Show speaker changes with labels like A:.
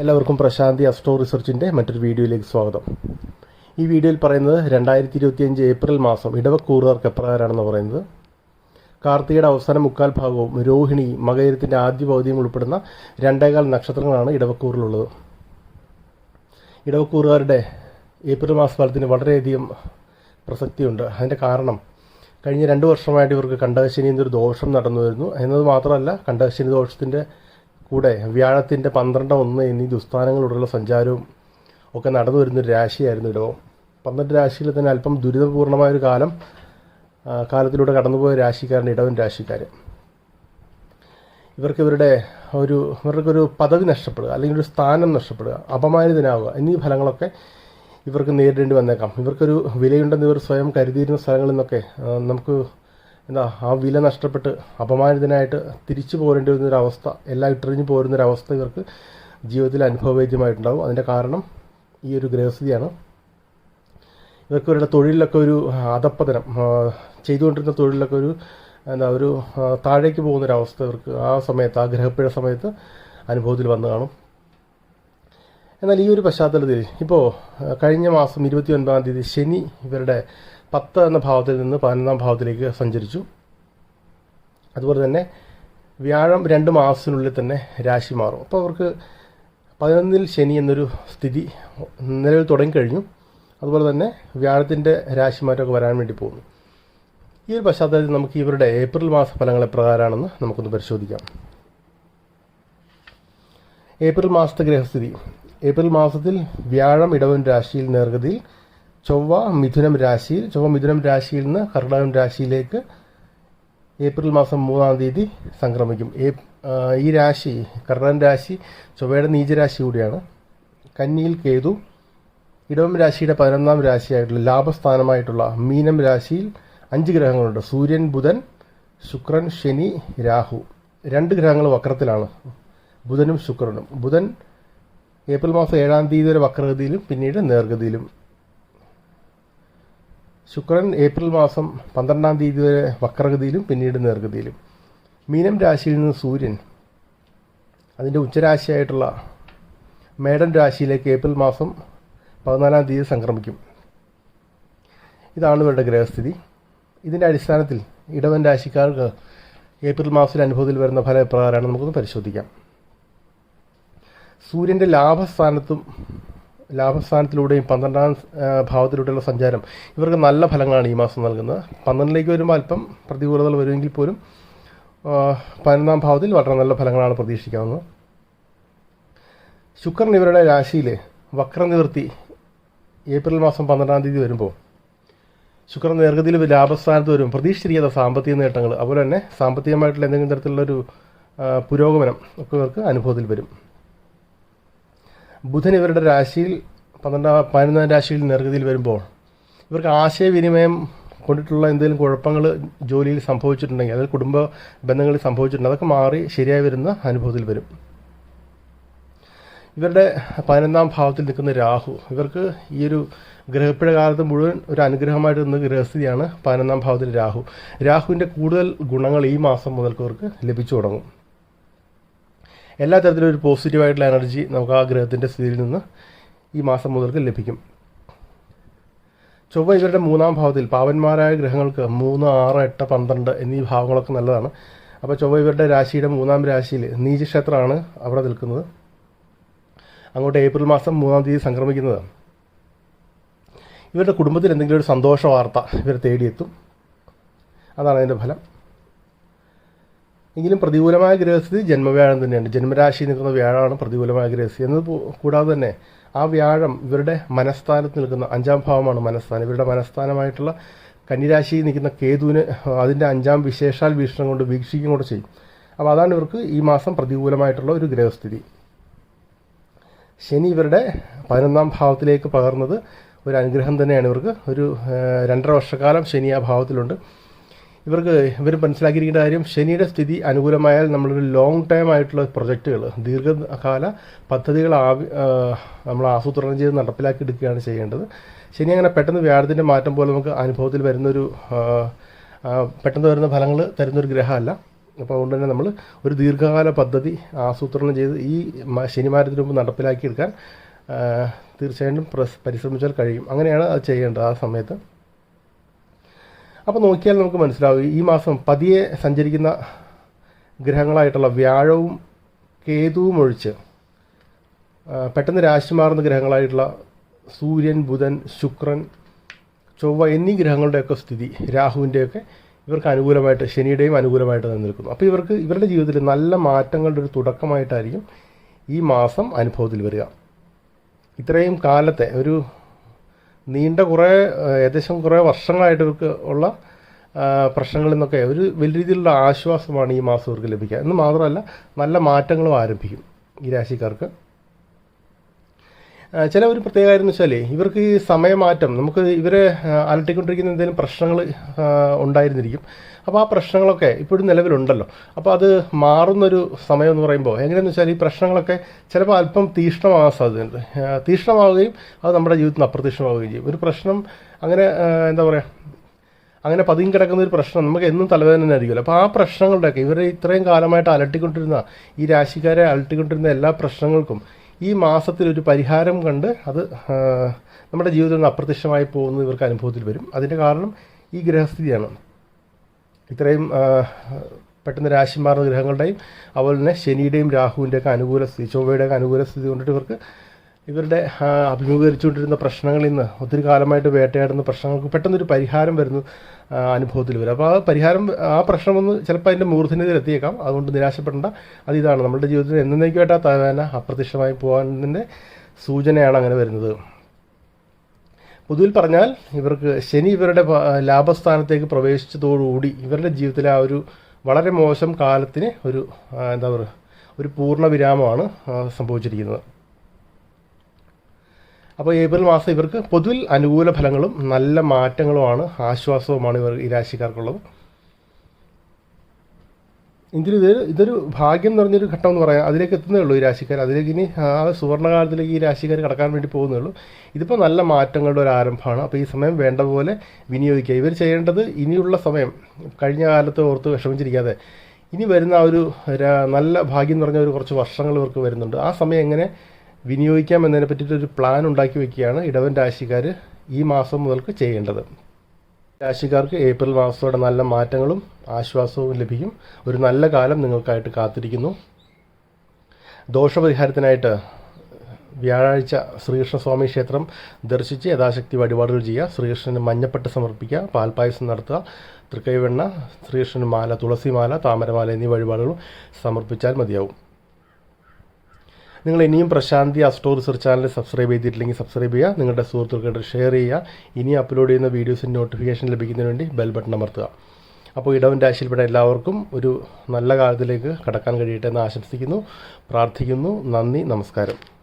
A: എല്ലാവർക്കും പ്രശാന്തി അസ്ട്രോ റിസർച്ചിന്റെ മറ്റൊരു വീഡിയോയിലേക്ക് സ്വാഗതം. ഈ വീഡിയോയിൽ പറയുന്നത് രണ്ടായിരത്തി ഇരുപത്തിയഞ്ച് ഏപ്രിൽ മാസം ഇടവക്കൂറുകാർക്ക് എപ്രകാരമാണെന്ന് പറയുന്നത്. കാർത്തികയുടെ അവസാന മുക്കാൽ ഭാഗവും രോഹിണി മകരത്തിന്റെ ആദ്യ പകുതിയും ഉൾപ്പെടുന്ന രണ്ടേകാൽ നക്ഷത്രങ്ങളാണ് ഇടവക്കൂറിലുള്ളത്. ഇടവക്കൂറുകാരുടെ ഏപ്രിൽ മാസ ഫലത്തിന് വളരെയധികം പ്രസക്തിയുണ്ട്. അതിന്റെ കാരണം കഴിഞ്ഞ രണ്ട് വർഷമായിട്ട് ഇവർക്ക് കണ്ടകശനി എന്നൊരു ദോഷം നടന്നു വരുന്നു എന്നത് മാത്രമല്ല കണ്ടകശനി ദോഷത്തിന്റെ കൂടെ വ്യാഴത്തിന്റെ പന്ത്രണ്ട് ഒന്ന് എന്നീ ദുസ്ഥാനങ്ങളോടുള്ള സഞ്ചാരവും ഒക്കെ നടന്നു വരുന്നൊരു രാശിയായിരുന്നു ഇടവം. പന്ത്രണ്ട് രാശിയിൽ തന്നെ അല്പം ദുരിതപൂർണമായൊരു കാലം കാലത്തിലൂടെ കടന്നുപോയ രാശിക്കാരാണ് ഇടവൻ രാശിക്കാർ ഇവർക്ക് ഇവരുടെ ഒരു ഇവർക്കൊരു പദവി നഷ്ടപ്പെടുക അല്ലെങ്കിൽ ഒരു സ്ഥാനം നഷ്ടപ്പെടുക അപമാനിതനാവുക എന്നീ ഫലങ്ങളൊക്കെ ഇവർക്ക് നേരിടേണ്ടി വന്നേക്കാം. ഇവർക്കൊരു വിലയുണ്ടെന്ന് ഇവർ സ്വയം കരുതിയിരുന്ന സ്ഥലങ്ങളിൽ നിന്നൊക്കെ നമുക്ക് എന്താ ആ വില നഷ്ടപ്പെട്ട് അപമാനിതനായിട്ട് തിരിച്ചു പോരേണ്ടി വരുന്നൊരവസ്ഥ എല്ലാം ഇട്ടെറിഞ്ഞ് പോരുന്നൊരവസ്ഥ ഇവർക്ക് ജീവിതത്തിൽ അനുഭവവേദ്യമായിട്ടുണ്ടാവും. അതിന്റെ കാരണം ഈ ഒരു ഗ്രഹസ്ഥിതിയാണ്. ഇവർക്ക് ഇവരുടെ തൊഴിലിലൊക്കെ ഒരു അധപ്പതനം ചെയ്തുകൊണ്ടിരുന്ന തൊഴിലിലൊക്കെ ഒരു എന്താ ഒരു താഴേക്ക് പോകുന്നൊരവസ്ഥ ഇവർക്ക് ആ സമയത്ത് ആ ഗ്രഹപ്പിഴ സമയത്ത് അനുഭവത്തിൽ വന്നു കാണും. എന്നാൽ ഈ ഒരു പശ്ചാത്തലത്തിൽ ഇപ്പോൾ കഴിഞ്ഞ മാസം ഇരുപത്തി ഒൻപതാം തീയതി ശനി ഇവരുടെ പത്ത് എന്ന ഭാവത്തിൽ നിന്ന് പതിനൊന്നാം ഭാവത്തിലേക്ക് സഞ്ചരിച്ചു. അതുപോലെ തന്നെ വ്യാഴം രണ്ട് മാസത്തിനുള്ളിൽ തന്നെ രാശി മാറും. അപ്പോൾ അവർക്ക് പതിനൊന്നിൽ ശനി എന്നൊരു സ്ഥിതി നിലവിൽ തുടങ്ങിക്കഴിഞ്ഞു അതുപോലെ തന്നെ വ്യാഴത്തിന്റെ രാശിമാറ്റമൊക്കെ വരാൻ വേണ്ടി പോകുന്നു. ഈ ഒരു പശ്ചാത്തലത്തിൽ നമുക്ക് ഇവരുടെ ഏപ്രിൽ മാസ ഫലങ്ങൾ എപ്രകാരമാണെന്ന് നമുക്കൊന്ന് പരിശോധിക്കാം. ഏപ്രിൽ മാസത്തെ ഗ്രഹസ്ഥിതി. ഏപ്രിൽ മാസത്തിൽ വ്യാഴം ഇടവൻ രാശിയിൽ നേർഗതിയിൽ ചൊവ്വ മിഥുനം രാശിയിൽ ചൊവ്വ മിഥുനം രാശിയിൽ നിന്ന് കർണാടകം രാശിയിലേക്ക് ഏപ്രിൽ മാസം മൂന്നാം തീയതി സംക്രമിക്കും. ഈ രാശി കർണൻ രാശി ചൊവ്വയുടെ നീചരാശി കൂടിയാണ്. കന്നിയിൽ കേതു ഇടവം രാശിയുടെ പതിനൊന്നാം രാശിയായിട്ടുള്ള ലാഭസ്ഥാനമായിട്ടുള്ള മീനം രാശിയിൽ അഞ്ച് ഗ്രഹങ്ങളുണ്ട്. സൂര്യൻ ബുധൻ ശുക്രൻ ശനി രാഹു. രണ്ട് ഗ്രഹങ്ങൾ വക്രത്തിലാണ്. ബുധനും ശുക്രനും. ബുധൻ ഏപ്രിൽ മാസം ഏഴാം തീയതി വരെ വക്രഗതിയിലും പിന്നീട് നേർഗതിയിലും. ശുക്രൻ ഏപ്രിൽ മാസം പന്ത്രണ്ടാം തീയതി വരെ വക്രഗതിയിലും പിന്നീട് നേർഗതിയിലും. മീനം രാശിയിൽ നിന്ന് സൂര്യൻ അതിന്റെ ഉച്ചരാശിയായിട്ടുള്ള മേടൻ രാശിയിലേക്ക് ഏപ്രിൽ മാസം പതിനാലാം തീയതി സംക്രമിക്കും. ഇതാണ് ഇവരുടെ ഗ്രഹസ്ഥിതി. ഇതിന്റെ അടിസ്ഥാനത്തിൽ ഇടവൻ രാശിക്കാർക്ക് ഏപ്രിൽ മാസത്തിൽ അനുഭവത്തിൽ വരുന്ന ഫലപ്രകാരമാണ് നമുക്കൊന്ന് പരിശോധിക്കാം. സൂര്യന്റെ ലാഭസ്ഥാനത്തും ലാഭസ്ഥാനത്തിലൂടെയും പന്ത്രണ്ടാം ഭാവത്തിലൂടെയുള്ള സഞ്ചാരം. ഇവർക്ക് നല്ല ഫലങ്ങളാണ് ഈ മാസം നൽകുന്നത്. പന്ത്രണ്ടിലേക്ക് വരുമ്പോൾ അല്പം പ്രതികൂലതകൾ വരുമെങ്കിൽ പോലും പതിനൊന്നാം ഭാവത്തിൽ വളരെ നല്ല ഫലങ്ങളാണ് പ്രതീക്ഷിക്കാവുന്നത്. ശുക്രൻ ഇവരുടെ രാശിയിലെ വക്രനിവൃത്തി ഏപ്രിൽ മാസം പന്ത്രണ്ടാം തീയതി വരുമ്പോൾ ശുക്രൻ നേർഗതിയിൽ ലാഭസ്ഥാനത്ത് വരും. പ്രതീക്ഷിച്ചിരിക്കാത്ത സാമ്പത്തിക നേട്ടങ്ങൾ അതുപോലെ തന്നെ സാമ്പത്തികമായിട്ടുള്ള എന്തെങ്കിലും തരത്തിലുള്ളൊരു പുരോഗമനം ഒക്കെ ഇവർക്ക് അനുഭവത്തിൽ വരും. ബുധൻ ഇവരുടെ രാശിയിൽ പന്ത്രണ്ടാം പതിനൊന്നാം രാശിയിൽ നിർഗതിയിൽ വരുമ്പോൾ ഇവർക്ക് ആശയവിനിമയം കൊണ്ടിട്ടുള്ള എന്തെങ്കിലും കുഴപ്പങ്ങൾ ജോലിയിൽ സംഭവിച്ചിട്ടുണ്ടെങ്കിൽ അതായത് കുടുംബ ബന്ധങ്ങളിൽ സംഭവിച്ചിട്ടുണ്ടെങ്കിൽ അതൊക്കെ മാറി ശരിയായി വരുന്ന അനുഭവത്തിൽ വരും. ഇവരുടെ പതിനൊന്നാം ഭാവത്തിൽ നിൽക്കുന്ന രാഹു ഇവർക്ക് ഈ ഒരു ഗ്രഹപ്പിഴ കാലത്ത് മുഴുവൻ ഒരു അനുഗ്രഹമായിട്ട് നിന്ന ഗ്രഹസ്ഥിതിയാണ് പതിനൊന്നാം ഭാവത്തിൽ രാഹു. രാഹുവിന്റെ കൂടുതൽ ഗുണങ്ങൾ ഈ മാസം മുതൽക്ക് ഇവർക്ക് ലഭിച്ചു തുടങ്ങും. എല്ലാ തരത്തിലും ഒരു പോസിറ്റീവായിട്ടുള്ള എനർജി നമുക്ക് ആ ഗ്രഹത്തിന്റെ സ്ഥിതിയിൽ നിന്ന് ഈ മാസം മുതൽക്ക് ലഭിക്കും. ചൊവ്വ ഇവരുടെ മൂന്നാം ഭാവത്തിൽ പാവന്മാരായ ഗ്രഹങ്ങൾക്ക് മൂന്ന് ആറ് എട്ട് പന്ത്രണ്ട് എന്നീ ഭാവങ്ങളൊക്കെ നല്ലതാണ്. അപ്പോൾ ചൊവ്വ ഇവരുടെ രാശിയുടെ മൂന്നാം രാശിയിൽ നീചക്ഷേത്രമാണ് അവിടെ നിൽക്കുന്നത്. അങ്ങോട്ട് ഏപ്രിൽ മാസം മൂന്നാം തീയതി സംക്രമിക്കുന്നത് ഇവരുടെ കുടുംബത്തിൽ എന്തെങ്കിലും ഒരു സന്തോഷ വാർത്ത ഇവരെ തേടിയെത്തും. അതാണ് അതിന്റെ ഫലം. എങ്കിലും പ്രതികൂലമായ ഗ്രഹസ്ഥിതി ജന്മവ്യാഴം തന്നെയാണ്. ജന്മരാശി നിൽക്കുന്ന വ്യാഴമാണ് പ്രതികൂലമായ ഗ്രഹസ്ഥിതി. എന്നത് കൂടാതെ തന്നെ ആ വ്യാഴം ഇവരുടെ മനസ്ഥാനത്ത് നിൽക്കുന്ന അഞ്ചാം ഭാവമാണ് മനസ്ഥാനം. ഇവരുടെ മനസ്ഥാനമായിട്ടുള്ള കന്നിരാശിയിൽ നിൽക്കുന്ന കേതുവിന് അതിന്റെ അഞ്ചാം വിശേഷാൽ വീക്ഷണം കൊണ്ട് വീക്ഷിക്കും കൂടെ ചെയ്യും. അപ്പോൾ അതാണ് ഇവർക്ക് ഈ മാസം പ്രതികൂലമായിട്ടുള്ള ഒരു ഗ്രഹസ്ഥിതി. ശനി ഇവരുടെ പതിനൊന്നാം ഭാവത്തിലേക്ക് പകർന്നത് ഒരു അനുഗ്രഹം തന്നെയാണ്. ഇവർക്ക് ഒരു രണ്ടര വർഷക്കാലം ശനി ആ ഭാവത്തിലുണ്ട്. ഇവർക്ക് ഇവർ മനസ്സിലാക്കിയിരിക്കേണ്ട കാര്യം ശനിയുടെ സ്ഥിതി അനുകൂലമായാൽ നമ്മളൊരു ലോങ് ടൈം ആയിട്ടുള്ള പ്രൊജക്റ്റുകൾ ദീർഘകാല പദ്ധതികൾ ആവി നമ്മൾ ആസൂത്രണം ചെയ്ത് നടപ്പിലാക്കി എടുക്കുകയാണ് ചെയ്യേണ്ടത്. ശനി അങ്ങനെ പെട്ടെന്ന് വ്യാഴത്തിന്റെ മാറ്റം പോലെ നമുക്ക് അനുഭവത്തിൽ വരുന്നൊരു പെട്ടെന്ന് വരുന്ന ഫലങ്ങൾ തരുന്നൊരു ഗ്രഹമല്ല. അപ്പോൾ അതുകൊണ്ട് തന്നെ നമ്മൾ ഒരു ദീർഘകാല പദ്ധതി ആസൂത്രണം ചെയ്ത് ഈ ശനിമാരത്തിന് മുമ്പ് നടപ്പിലാക്കിയെടുക്കാൻ തീർച്ചയായിട്ടും പരിശ്രമിച്ചാൽ കഴിയും. അങ്ങനെയാണ് അത് ചെയ്യേണ്ടത് ആ സമയത്ത്. അപ്പോൾ നോക്കിയാൽ നമുക്ക് മനസ്സിലാവും. ഈ മാസം പതിയെ സഞ്ചരിക്കുന്ന ഗ്രഹങ്ങളായിട്ടുള്ള വ്യാഴവും കേതുവും ഒഴിച്ച് പെട്ടെന്ന് രാശി മാറുന്ന ഗ്രഹങ്ങളായിട്ടുള്ള സൂര്യൻ ബുധൻ ശുക്രൻ ചൊവ്വ എന്നീ ഗ്രഹങ്ങളുടെയൊക്കെ സ്ഥിതി രാഹുവിന്റെയൊക്കെ ഇവർക്ക് അനുകൂലമായിട്ട് ശനിയുടെയും അനുകൂലമായിട്ട് നിലനിൽക്കുന്നു. നിൽക്കുന്നു അപ്പോൾ ഇവർക്ക് ഇവരുടെ ജീവിതത്തിൽ നല്ല മാറ്റങ്ങളുടെ ഒരു തുടക്കമായിട്ടായിരിക്കും ഈ മാസം അനുഭവത്തിൽ വരിക. ഇത്രയും കാലത്തെ ഒരു നീണ്ട കുറേ ഏകദേശം കുറേ വർഷങ്ങളായിട്ട് ഇവർക്ക് ഉള്ള പ്രശ്നങ്ങളിൽ നിന്നൊക്കെ ഒരു വലിയ രീതിയിലുള്ള ആശ്വാസമാണ് ഈ മാസം ഇവർക്ക് ലഭിക്കുക. എന്ന് മാത്രമല്ല നല്ല മാറ്റങ്ങളും ആരംഭിക്കും ഈ രാശിക്കാർക്ക്. ചില ഒരു പ്രത്യേക കാര്യം എന്ന് വെച്ചാൽ ഇവർക്ക് ഈ സമയമാറ്റം നമുക്ക് ഇവരെ അലട്ടിക്കൊണ്ടിരിക്കുന്ന എന്തെങ്കിലും പ്രശ്നങ്ങൾ ഉണ്ടായിരുന്നിരിക്കും. അപ്പോൾ ആ പ്രശ്നങ്ങളൊക്കെ ഇപ്പോഴും നിലവിലുണ്ടല്ലോ. അപ്പോൾ അത് മാറുന്നൊരു സമയം എന്ന് പറയുമ്പോൾ എങ്ങനെയെന്ന് വെച്ചാൽ ഈ പ്രശ്നങ്ങളൊക്കെ ചിലപ്പോൾ അല്പം തീഷ്ണമാകാൻ സാധ്യതയുണ്ട്. തീഷ്ണമാവുകയും അത് നമ്മുടെ ജീവിതത്തിൽ അപ്രത്യക്ഷമാവുകയും ചെയ്യും. ഒരു പ്രശ്നം അങ്ങനെ എന്താ പറയുക അങ്ങനെ പതുങ്ങി കിടക്കുന്ന ഒരു പ്രശ്നം നമുക്ക് എന്നും തലവേദന ആയിരിക്കുമല്ലോ. അപ്പോൾ ആ പ്രശ്നങ്ങളുടെയൊക്കെ ഇവരെ ഇത്രയും കാലമായിട്ട് അലട്ടിക്കൊണ്ടിരുന്ന ഈ രാശിക്കാരെ അലട്ടിക്കൊണ്ടിരുന്ന എല്ലാ പ്രശ്നങ്ങൾക്കും ഈ മാസത്തിൽ ഒരു പരിഹാരം കണ്ട് അത് നമ്മുടെ ജീവിതത്തിൽ നിന്ന് അപ്രത്യക്ഷമായി പോകുന്നത് ഇവർക്ക് അനുഭവത്തിൽ വരും. അതിന്റെ കാരണം ഈ ഗ്രഹസ്ഥിതിയാണ്. ഇത്രയും പെട്ടെന്ന് രാശി മാറുന്ന ഗ്രഹങ്ങളുടെയും അതുപോലെ തന്നെ ശനിയുടെയും രാഹുവിന്റെയൊക്കെ അനുകൂല സ്ഥിതി ചൊവ്വയുടെയൊക്കെ അനുകൂല സ്ഥിതി കൊണ്ടിട്ട് ഇവർക്ക് ഇവരുടെ അഭിമുഖീകരിച്ചുകൊണ്ടിരുന്ന പ്രശ്നങ്ങളിൽ നിന്ന് ഒത്തിരി കാലമായിട്ട് വേട്ടയാടുന്ന പ്രശ്നങ്ങൾക്ക് പെട്ടെന്നൊരു പരിഹാരം വരുന്ന അനുഭവത്തിൽ വരും. അപ്പോൾ ആ പരിഹാരം ആ പ്രശ്നമൊന്ന് ചിലപ്പോൾ അതിന്റെ മൂർധന്യതയിൽ എത്തിയേക്കാം. അതുകൊണ്ട് നിരാശപ്പെടേണ്ട. അത് ഇതാണ് നമ്മുടെ ജീവിതത്തിൽ എന്നേക്കുമായിട്ട് ആ തവേന അപ്രത്യക്ഷമായി പോകാനതിന്റെ സൂചനയാണ് അങ്ങനെ വരുന്നത്. പൊതുവിൽ പറഞ്ഞാൽ ഇവർക്ക് ശനി ഇവരുടെ ലാഭസ്ഥാനത്തേക്ക് പ്രവേശിച്ചതോടുകൂടി ഇവരുടെ ജീവിതത്തിലെ ആ ഒരു വളരെ മോശം കാലത്തിന് ഒരു എന്താ പറയുക ഒരു പൂർണ വിരാമമാണ് സംഭവിച്ചിരിക്കുന്നത്. അപ്പോൾ ഏപ്രിൽ മാസം ഇവർക്ക് പൊതുവിൽ അനുകൂല ഫലങ്ങളും നല്ല മാറ്റങ്ങളുമാണ് ആശ്വാസവുമാണ് ഇവർ ഈ രാശിക്കാർക്കുള്ളത്. എങ്കിലും ഇത് ഇതൊരു ഭാഗ്യം നിറഞ്ഞൊരു ഘട്ടം എന്ന് പറയാം. അതിലേക്ക് എത്തുന്നേ ഉള്ളൂ ഈ രാശിക്കാർ. അതിലേക്ക് ഇനി ആ സുവർണകാലത്തിലേക്ക് ഈ രാശിക്കാർ കടക്കാൻ വേണ്ടി പോകുന്നേ ഉള്ളൂ. ഇതിപ്പോൾ നല്ല മാറ്റങ്ങളുടെ ഒരു ആരംഭമാണ്. അപ്പോൾ ഈ സമയം വേണ്ട പോലെ വിനിയോഗിക്കുക. ഇവർ ചെയ്യേണ്ടത് ഇനിയുള്ള സമയം കഴിഞ്ഞ കാലത്ത് ഓർത്ത് വിഷമിച്ചിരിക്കാതെ ഇനി വരുന്ന ആ ഒരു നല്ല ഭാഗ്യം നിറഞ്ഞ ഒരു കുറച്ച് വർഷങ്ങൾ ഇവർക്ക് വരുന്നുണ്ട്. ആ സമയം എങ്ങനെ വിനിയോഗിക്കാം എന്നതിനെ പറ്റിയിട്ടൊരു പ്ലാൻ ഉണ്ടാക്കി വെക്കുകയാണ് ഇടവൻ രാശിക്കാർ ഈ മാസം മുതൽക്ക് ചെയ്യേണ്ടത്. രാശിക്കാർക്ക് ഏപ്രിൽ മാസത്തോടെ നല്ല മാറ്റങ്ങളും ആശ്വാസവും ലഭിക്കും. ഒരു നല്ല കാലം നിങ്ങൾക്കായിട്ട് കാത്തിരിക്കുന്നു. ദോഷപരിഹാരത്തിനായിട്ട് വ്യാഴാഴ്ച ശ്രീകൃഷ്ണസ്വാമി ക്ഷേത്രം ദർശിച്ച് യഥാശക്തി വഴിപാടുകൾ ചെയ്യുക. ശ്രീകൃഷ്ണന് മഞ്ഞപ്പെട്ട് സമർപ്പിക്കുക. പാൽപ്പായസം നടത്തുക. തൃക്കൈവെണ്ണ ശ്രീകൃഷ്ണന് മാല തുളസിമാല താമരമാല എന്നീ വഴിപാടുകളും സമർപ്പിച്ചാൽ മതിയാവും. നിങ്ങൾ ഇനിയും Prashanthi astro research channel subscribe ചെയ്തിട്ടില്ലെങ്കിൽ സബ്സ്ക്രൈബ് ചെയ്യുക നിങ്ങളുടെ സുഹൃത്തുക്കളുടെ ഷെയർ ചെയ്യുക. ഇനി അപ്ലോഡ് ചെയ്യുന്ന വീഡിയോസിന്റെ നോട്ടിഫിക്കേഷൻ ലഭിക്കുന്നതിന് വേണ്ടി ബെൽ ബട്ടൺ അമർത്തുക. അപ്പോൾ ഇടവൻ രാശിയിൽപ്പെട്ട എല്ലാവർക്കും ഒരു നല്ല കാലത്തിലേക്ക് കടക്കാൻ കഴിയട്ടെ എന്ന് ആശംസിക്കുന്നു. പ്രാർത്ഥിക്കുന്നു. നന്ദി. നമസ്കാരം.